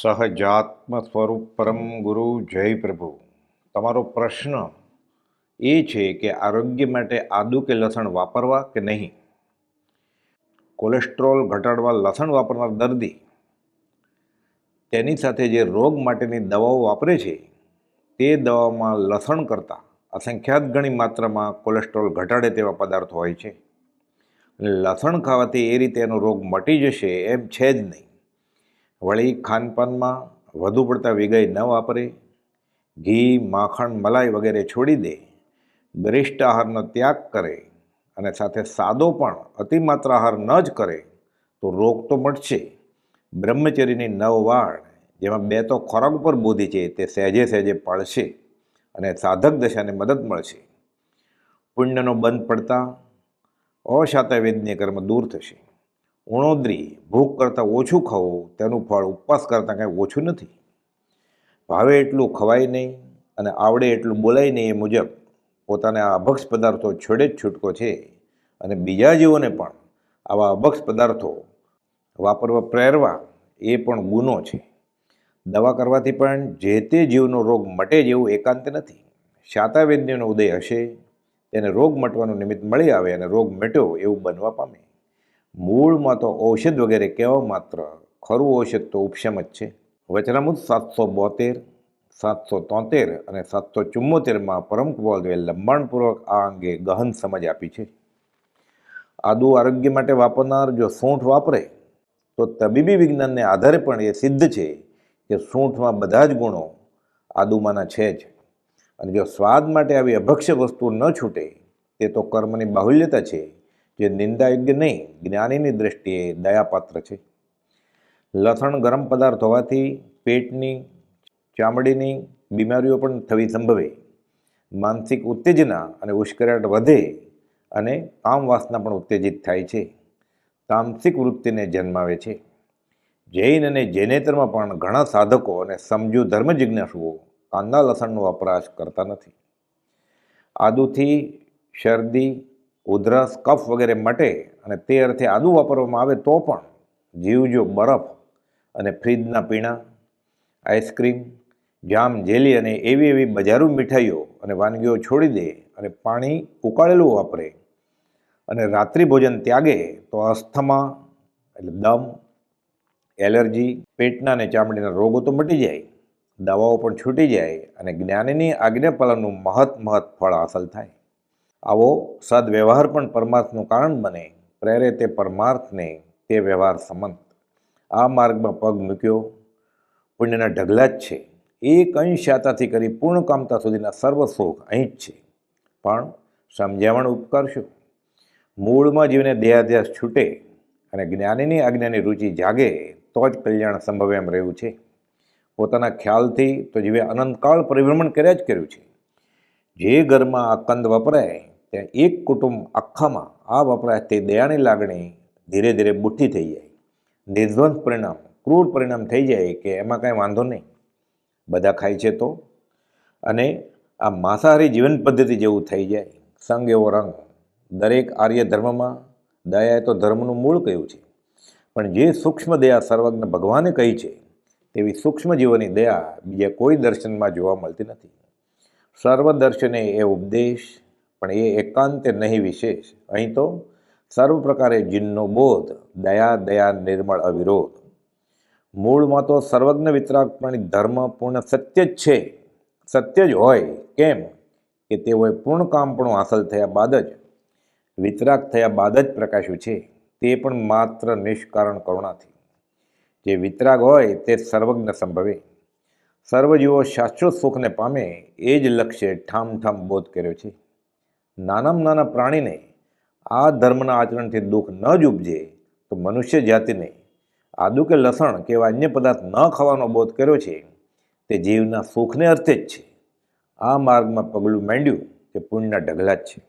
સહજાત્મ સ્વરૂપ પરમ ગુરુ જય પ્રભુ તમારો પ્રશ્ન એ છે કે આરોગ્ય માટે આદુ કે લસણ વાપરવા કે નહીં? કોલેસ્ટ્રોલ ઘટાડવા, લસણ વાપરનાર દર્દી તેની સાથે જે રોગ માટેની દવાઓ વાપરે છે, તે દવામાં લસણ કરતાં અસંખ્યાત ગણી માત્રામાં કોલેસ્ટ્રોલ ઘટાડે તેવા પદાર્થો હોય છે. લસણ ખાવાથી એ રીતે એનો રોગ મટી જશે એમ છે જ નહીં. વળી ખાનપાનમાં વધુ પડતા વિગય ન વાપરે, ઘી, માખણ, મલાઈ વગેરે છોડી દે, ગરિષ્ઠ આહારનો ત્યાગ કરે અને સાથે સાદો પણ અતિમાત્ર આહાર ન જ કરે, તો રોગ તો મટશે બ્રહ્મચર્યની નવ વાળ, જેમાં બે તો ખોરાક ઉપર બોધી છે, તે સહેજે સહેજે પડશે અને સાધક દશાને મદદ મળશે. પુણ્યનો બંધ પડતા અશાતા વેદનીય કર્મ દૂર થશે. ઉણોદરી, ભૂખ કરતાં ઓછું ખાવું તેનું ફળ ઉપવાસ કરતાં કાંઈ ઓછું નથી. ભાવે એટલું ખવાય નહીં અને આવડે એટલું બોલાય નહીં એ મુજબ પોતાને આ અભક્ષ પદાર્થો છોડે જ છૂટકો છે અને બીજા જીવોને પણ આવા અભક્ષ પદાર્થો વાપરવા પ્રેરવા એ પણ ગુનો છે. દવા કરવાથી પણ જે તે જીવનો રોગ મટે જેવું એકાંત નથી. શાતાવેદ્યનો ઉદય હશે, તેને રોગ મટવાનું નિમિત્ત મળી આવે અને રોગ મટ્યો એવું બનવા પામે. મૂળમાં તો ઔષધ વગેરે કહેવા માત્ર. ખરું ઔષધ તો ઉપશમ જ છે. વચનામૃત સાતસો બોતેર, સાતસો તોતેર અને સાતસો ચુમ્મોતેરમાં પરમ કૃપાલદેવે લંબાણપૂર્વક આ અંગે ગહન સમજ આપી છે. આદુ આરોગ્ય માટે વાપરનાર જો સૂંઠ વાપરે, તો તબીબી વિજ્ઞાનને આધારે પણ એ સિદ્ધ છે કે સૂંઠમાં બધા જ ગુણો આદુમાંના છે જ. અને જો સ્વાદ માટે આવી અભક્ષ્ય વસ્તુ ન છૂટે, તે તો કર્મની બાહુલ્યતા છે. જે નિંદાયોગ્ય નહીં, જ્ઞાનીની દૃષ્ટિએ દયાપાત્ર છે. લસણ ગરમ પદાર્થ હોવાથી પેટની ચામડીની બીમારીઓ પણ થવી સંભવે. માનસિક ઉત્તેજના અને ઉશ્કેરાટ વધે અને કામ પણ ઉત્તેજિત થાય છે. તામસિક વૃત્તિને જન્માવે છે. જૈન અને જૈનેતરમાં પણ ઘણા સાધકો અને સમજુ ધર્મ જિજ્ઞાસુઓ કાંદા લસણનો વપરાશ કરતા નથી. આદુથી શરદી ઉધરસ, કફ વગેરે મટે અને તે અર્થે આદુ વાપરવામાં આવે તો પણ જીવ જો બરફ અને ફ્રીજના પીણા, આઈસ્ક્રીમ, જામ, જેલી અને એવી એવી બજારું મીઠાઈઓ અને વાનગીઓ છોડી દે અને પાણી ઉકાળેલું વાપરે અને રાત્રિ ભોજન ત્યાગે તો અસ્થમા એટલે દમ, એલર્જી, પેટના અને ચામડીના રોગો તો મટી જાય, દવાઓ પણ છૂટી જાય અને જ્ઞાનીની આજ્ઞાપાલનનું મહત મહત ફળ હાંસલ થાય. આવો સદવ્યવહાર પણ પરમાર્થનું કારણ બને. પ્રેરે તે પરમાર્થને તે વ્યવહાર સમંત. આ માર્ગમાં પગ મૂક્યો. પુણ્યના ઢગલા જ છે. એક અંશ કરી પૂર્ણ કામતા સુધીના સર્વ સુખ અહીં જ છે. પણ સમજાવણ ઉપકારશો. મૂળમાં જીવને દેહાધ્યાસ છૂટે અને જ્ઞાનીની આજ્ઞાની રુચિ જાગે તો જ કલ્યાણ સંભવે એમ રહ્યું છે. પોતાના ખ્યાલથી તો જીવે અનંતકાળ પરિભ્રમણ કર્યા જ કર્યું છે. જે ઘરમાં આ કંદ વપરાય ત્યાં એક કુટુંબ આખામાં આ વપરાય તે દયાની લાગણી ધીરે ધીરે બુઠ્ઠી થઈ જાય. નિર્ધ્વંસ પરિણામ, ક્રૂર પરિણામ થઈ જાય કે એમાં કાંઈ વાંધો નહીં. બધા ખાય છે તો? અને આ માંસાહારી જીવન પદ્ધતિ જેવું થઈ જાય. સંગ એવો રંગ. દરેક આર્ય ધર્મમાં દયા એ તો ધર્મનું મૂળ કહ્યું છે. પણ જે સૂક્ષ્મ દયા સર્વજ્ઞ ભગવાને કહી છે, તેવી સૂક્ષ્મ જીવનની દયા બીજા કોઈ દર્શનમાં જોવા મળતી નથી. સર્વ દર્શને એ ઉપદેશ પણ એ એકાંતે નહીં વિશેષ. અહીં તો સર્વ પ્રકારે જીનનો બોધ, દયા દયા, નિર્મળ અવિરોધ. મૂળમાં તો સર્વજ્ઞ વિતરાગપણિક ધર્મ પૂર્ણ સત્ય જ છે. સત્ય જ હોય, કેમ? કે તેઓએ પૂર્ણ કામપણું હાંસલ થયા બાદ જ, વિતરાગ થયા બાદ જ પ્રકાશ્યું છે. તે પણ માત્ર નિષ્કારણ કરુણાથી. જે વિતરાગ હોય તે સર્વજ્ઞ સંભવે. સર્વજીવો શાશ્વત સુખને પામે, એ જ લક્ષ્ય ઠામ ઠામ બોધ કર્યો છે. નાનામાં નાના પ્રાણીને આ ધર્મના આચરણથી દુઃખ ન જ ઉપજે, તો મનુષ્ય જાતિને આદુ કે લસણ કે એવા અન્ય પદાર્થ ન ખાવાનો બોધ કર્યો છે, તે જીવના સુખને અર્થે જ છે. આ માર્ગમાં પગલું માંડ્યું કે પુણ્યના ઢગલા જ છે.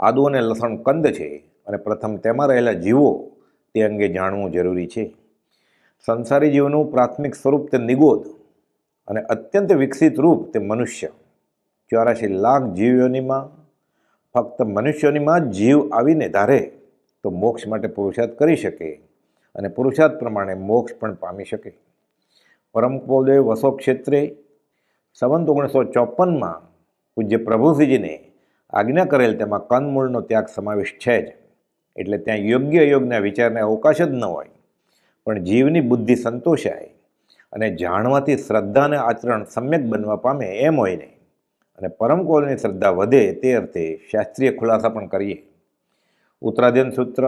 આદુ અને લસણ કંદ છે અને પ્રથમ તેમાં રહેલા જીવો તે અંગે જાણવું જરૂરી છે. સંસારી જીવનું પ્રાથમિક સ્વરૂપ તે નિગોદ અને અત્યંત વિકસિત રૂપ તે મનુષ્ય. ચોરાશી લાખ જીવોનીમાં, ફક્ત મનુષ્યોનીમાં જ જીવ આવીને ધારે, તો મોક્ષ માટે પુરુષાર્થ કરી શકે અને પુરુષાર્થ પ્રમાણે મોક્ષ પણ પામી શકે. પરમ કુલદેવ વસો ક્ષેત્રે સંવંત ઓગણીસો ચોપનમાં પૂજ્ય પ્રભુસિંહજીને આજ્ઞા કરેલ તેમાં કંદમૂળનો ત્યાગ સમાવેશ છે જ. એટલે ત્યાં યોગ્ય યોગના વિચારને અવકાશ જ ન હોય, પણ જીવની બુદ્ધિ સંતોષાય અને જાણવાથી શ્રદ્ધા આચરણ સમ્યક બનવા પામે એમ હોય નહીં અને પરમ કોલની શ્રદ્ધા વધે તે અર્થે શાસ્ત્રીય ખુલાસા પણ કરીએ. ઉત્તરાધ્યન સૂત્ર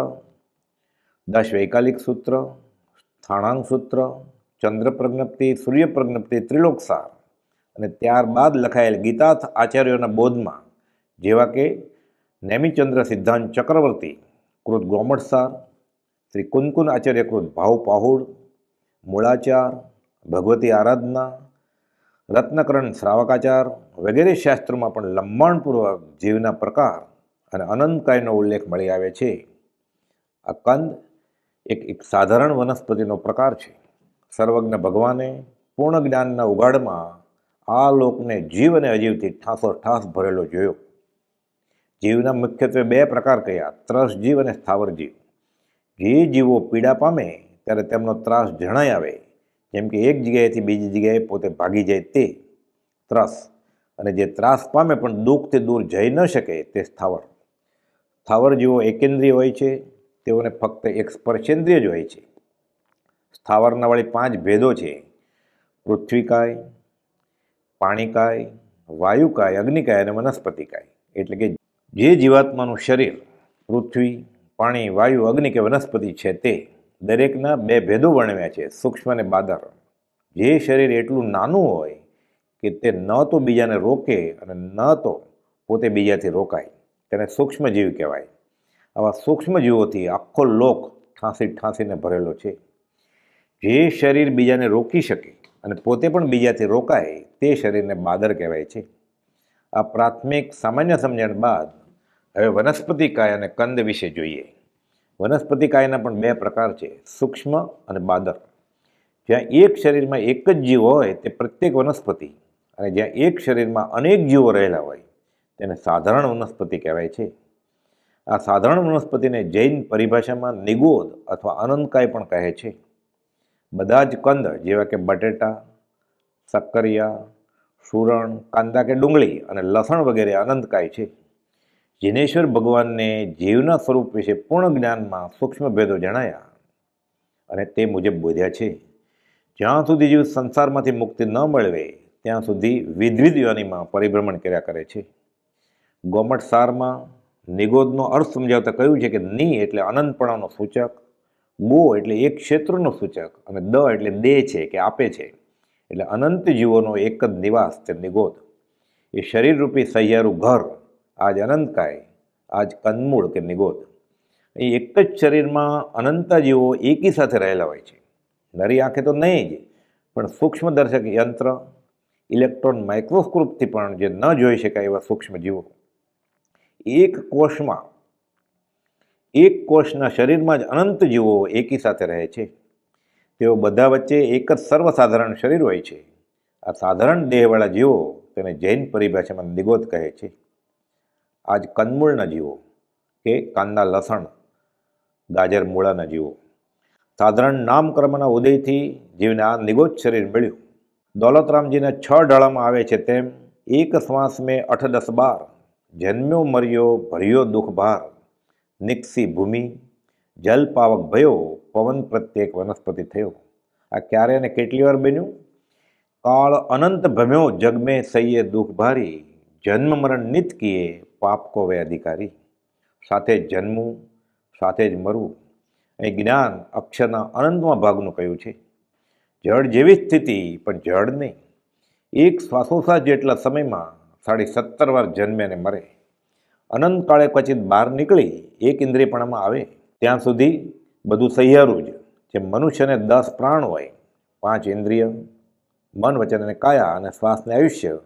દશ વૈકાલિક સૂત્ર સ્થાણાંગ સૂત્ર ચંદ્ર પ્રજ્ઞપ્તિ સૂર્ય પ્રજ્ઞપ્તિ ત્રિલોકસાર અને ત્યારબાદ લખાયેલ ગીતાર્થ આચાર્યોના બોધમાં, જેવા કે નેમિચંદ્ર સિદ્ધાંત ચક્રવર્તી, કૃત ગોમટસાર શ્રી કુનકુન આચાર્ય કૃત ભાવ પાહુડ, મૂળાચાર, ભગવતી આરાધના રત્નકરણ, શ્રાવકાચાર વગેરે શાસ્ત્રોમાં પણ લંબાણપૂર્વક જીવના પ્રકાર અને અનંતકાયનો ઉલ્લેખ મળી આવે છે. આ કંદ એક એક સાધારણ વનસ્પતિનો પ્રકાર છે. સર્વજ્ઞ ભગવાને પૂર્ણ જ્ઞાનના ઉગાડમાં આ લોકને જીવ અને અજીવથી ઠાસો ઠાસ ભરેલો જોયો. જીવના મુખ્યત્વે બે પ્રકાર કયા ત્રસ જીવ અને સ્થાવર જીવ જે જીવો પીડા પામે, ત્યારે તેમનો ત્રાસ જણાય આવે. જેમ કે એક જગ્યાએથી બીજી જગ્યાએ પોતે ભાગી જાય તે ત્રાસ. અને જે ત્રાસ પામે પણ દુઃખથી દૂર જઈ ન શકે તે સ્થાવર. સ્થાવર જેઓ એકેન્દ્રિય હોય છે, તેઓને ફક્ત એક સ્પર્શેન્દ્રિય જ હોય છે. સ્થાવરના વળી પાંચ ભેદો છે. પૃથ્વીકાય, પાણીકાય, વાયુકાય, અગ્નિકાય અને વનસ્પતિકાય. એટલે કે જે જીવાત્માનું શરીર, પૃથ્વી, પાણી, વાયુ, અગ્નિ કે વનસ્પતિ છે તે દરેકના બે ભેદો વર્ણવ્યા છે, સૂક્ષ્મ અને બાદર જે શરીર એટલું નાનું હોય કે તે ન તો બીજાને રોકે અને ન તો પોતે બીજાથી રોકાય. તેને સૂક્ષ્મ જીવ કહેવાય. આવા સૂક્ષ્મ જીવોથી આખો લોક ઠાંસી ઠાંસીને ભરેલો છે. જે શરીર બીજાને રોકી શકે અને પોતે પણ બીજાથી રોકાય, તે શરીરને બાદર કહેવાય છે. આ પ્રાથમિક સામાન્ય સમજણ બાદ હવે વનસ્પતિ કાય અને કંદ વિશે જોઈએ. વનસ્પતિ કાયના પણ બે પ્રકાર છે, સૂક્ષ્મ અને બાદર. જ્યાં એક શરીરમાં એક જ જીવ હોય તે પ્રત્યેક વનસ્પતિ, અને જ્યાં એક શરીરમાં અનેક જીવો રહેલા હોય તેને સાધારણ વનસ્પતિ કહેવાય છે. આ સાધારણ વનસ્પતિને જૈન પરિભાષામાં નિગોદ અથવા અનંતકાય પણ કહે છે. બધા જ કંદ, જેવા કે બટેટા સક્કરિયા સુરણ, કાંદા કે ડુંગળી અને લસણ વગેરે અનંતકાય છે. જિનેશ્વર ભગવાનને જીવના સ્વરૂપ વિશે પૂર્ણ જ્ઞાનમાં સૂક્ષ્મ ભેદો જણાયા અને તે મુજબ બોધ્યા છે, જ્યાં સુધી જીવ સંસારમાંથી મુક્તિ ન મળે ત્યાં સુધી વિધવિધ યોનીમાં પરિભ્રમણ કર્યા કરે છે. ગોમટ સારમાં નિગોદનો અર્થ સમજાવતા કહ્યું છે કે ની એટલે અનંતપણાનો સૂચક, ગો એટલે એક ક્ષેત્રનો સૂચક અને દ એટલે દે છે કે આપે છે. એટલે અનંત જીવોનો એક જ નિવાસ તે નિગોદ. એ શરીરરૂપી સહિયારું ઘર આજ અનંતકાય આજ કંદમૂળ કે નિગોદ. અહીં એક જ શરીરમાં અનંત જીવો એકી સાથે રહેલા હોય છે. નરી આંખે તો નહીં જ, પણ સૂક્ષ્મદર્શક યંત્ર, ઇલેક્ટ્રોન માઇક્રોસ્કોપથી પણ જે ન જોઈ શકાય એવા સૂક્ષ્મ જીવો. એક કોષમાં, એક કોષના શરીરમાં જ અનંત જીવો એકી સાથે રહે છે. તેઓ બધા વચ્ચે એક જ સર્વસાધારણ શરીર હોય છે. આ સાધારણ દેહવાળા જીવો તેને જૈન પરિભાષામાં નિગોદ કહે છે. આજ કંદમૂળના જીવો કે કાંદા લસણ, ગાજર મૂળાના જીવો. સાધારણ નામકર્મના ઉદયથી જીવને આ નિગોજ શરીર મળ્યું. દોલતરામજીને છ ઢળામાં આવે છે તેમ એક શ્વાસ મેં અઠ દસ બાર, જન્મ્યો મર્યો ભર્યો દુઃખ ભાર. ભૂમિ, જલ પાવક ભયો, પવન પ્રત્યેક વનસ્પતિ થયો. આ ક્યારે અને કેટલી વાર બન્યું? કાળ અનંત ભમ્યો જગમે સૈયે દુઃખ ભારી, જન્મ મરણ નિત કીએ પાપ કોવે અધિકારી? સાથે જ જન્મવું સાથે જ મરવું. અહીં જ્ઞાન અક્ષરના અનંતમાં ભાગનું કહ્યું છે? જળ જેવી સ્થિતિ, પણ જળ નહીં. એક શ્વાસોશ્વાસ જેટલા સમયમાં સાડી સત્તર વાર જન્મે અને મરે. અનંત કાળે ક્વચિત બહાર નીકળી એક ઇન્દ્રિયપણામાં આવે. ત્યાં સુધી બધું સહિયારું જ. જેમ મનુષ્યને દસ પ્રાણ હોય, પાંચ ઇન્દ્રિય, મન, વચન અને કાયા અને શ્વાસને આયુષ્ય,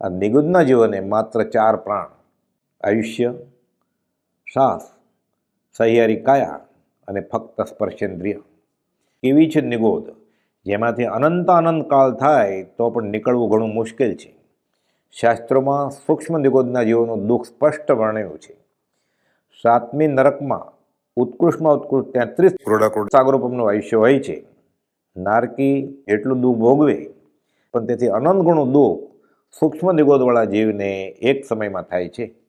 આ નિગુદના જીવને માત્ર ચાર પ્રાણ. આયુષ્ય, શ્વાસ, સહિયારી કાયા અને ફક્ત સ્પર્શેન્દ્રિય. કેવી છે નિગોદ, જેમાંથી અનંત અનંત કાળ થાય તો પણ નીકળવું ઘણું મુશ્કેલ છે. શાસ્ત્રોમાં સૂક્ષ્મ નિગોદના જીવોનું દુઃખ સ્પષ્ટ વર્ણ્યું છે. સાતમી નરકમાં ઉત્કૃષ્ટમાં ઉત્કૃષ્ટ તેત્રીસ ક્રોડાકોડ સાગરોપમનું આયુષ્ય હોય છે. નારકી એટલું દુઃખ ભોગવે, પણ તેથી અનંત ગણું દુઃખ સૂક્ષ્મ નિગોદવાળા જીવને એક સમયમાં થાય છે.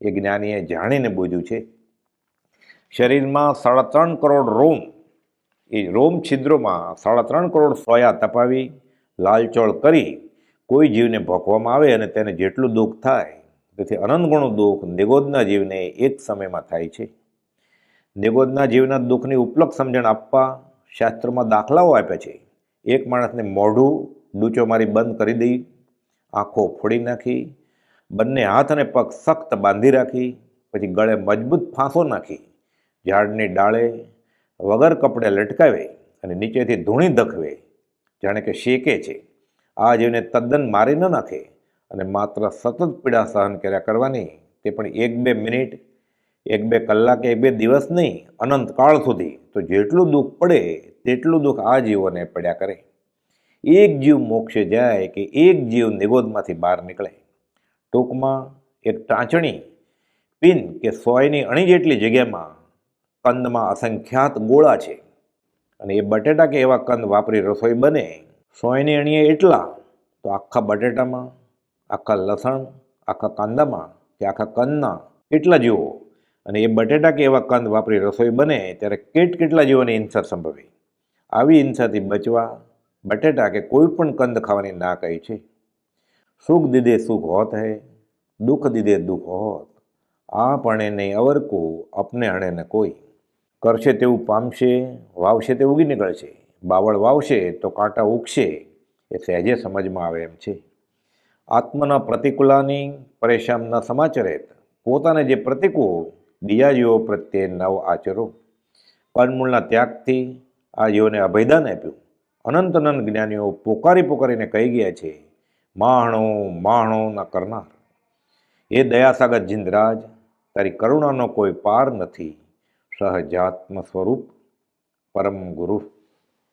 એ જ્ઞાનીએ જાણીને બૂજ્યું છે. શરીરમાં સાડા ત્રણ કરોડ રોમ, એ રોમ છિદ્રોમાં સાડા ત્રણ કરોડ સોયા તપાવી, લાલચોળ કરી, કોઈ જીવને ભોંકવામાં આવે અને તેને જેટલું દુઃખ થાય, તેથી અનંતગણું દુઃખ નિગોદના જીવને એક સમયમાં થાય છે. નિગોદના જીવના દુઃખની ઉપલબ્ધ સમજણ આપવા શાસ્ત્રોમાં દાખલાઓ આપ્યા છે. એક માણસને મોઢું ડૂચો મારી બંધ કરી દઈ, આંખો ફોડી નાખી બંને હાથ અને પગ સખ્ત બાંધી રાખી, પછી ગળે મજબૂત ફાંસો નાખી, ઝાડની ડાળે વગર કપડે લટકાવે અને નીચેથી ધૂણી દખવે જાણે કે શેકે છે. આ જીવને તદ્દન મારી ન નાખે અને માત્ર સતત પીડા સહન કર્યા કરવાની તે પણ એક બે મિનિટ, એક બે કલાક, એક બે દિવસ નહીં અનંતકાળ સુધી. તો જેટલું દુઃખ પડે, તેટલું દુઃખ આ જીવોને પડ્યા કરે. એક જીવ મોક્ષે જાય કે એક જીવ નિગોદમાંથી બહાર નીકળે. ટૂંકમાં એક ટાંચણી, પિન કે સોયની અણી જેટલી જગ્યામાં કંદમાં અસંખ્યાત ગોળા છે. અને એ બટેટા કે એવા કંદ વાપરી રસોઈ બને, સોયની અણીએ એટલા, તો આખા બટેટામાં, આખા લસણ, આખા કાંદામાં કે આખા કંદના કેટલા જીવો અને એ બટેટા કે એવા કંદ વાપરી રસોઈ બને, ત્યારે કેટ કેટલા જીવોની ઇન્સર સંભવી. આવી હિંસાથી બચવા બટેટા કે કોઈ પણ કંદ ખાવાની ના કહી છે. સુખ દીધે સુખ હોત હૈ, દુઃખ દીધે દુઃખ હોત. આ પણે નહીં અવરકું અપને અણે ન કોઈ. કરશે તેવું પામશે, વાવશે તે ઉગી નીકળશે. બાવળ વાવશે તો કાંટા ઉગશે એ સહેજે સમજમાં આવે એમ છે. આત્મના પ્રતિકૂલાની પરેશાન ન સમાચરેત પોતાને જે પ્રતિકૂળ બીજા જીવો પ્રત્યે નવ આચરો. કર્મૂળના ત્યાગથી આ જીવોને અભયદાન આપ્યું. અનંત અનંત જ્ઞાનીઓ પોકારી પોકારીને કહી ગયા છે માણો માણો ન કરનાર. એ દયાસાગર જિંદરાજ, તારી કરુણાનો કોઈ પાર નથી. સહજાત્મ સ્વરૂપ પરમ ગુરુ.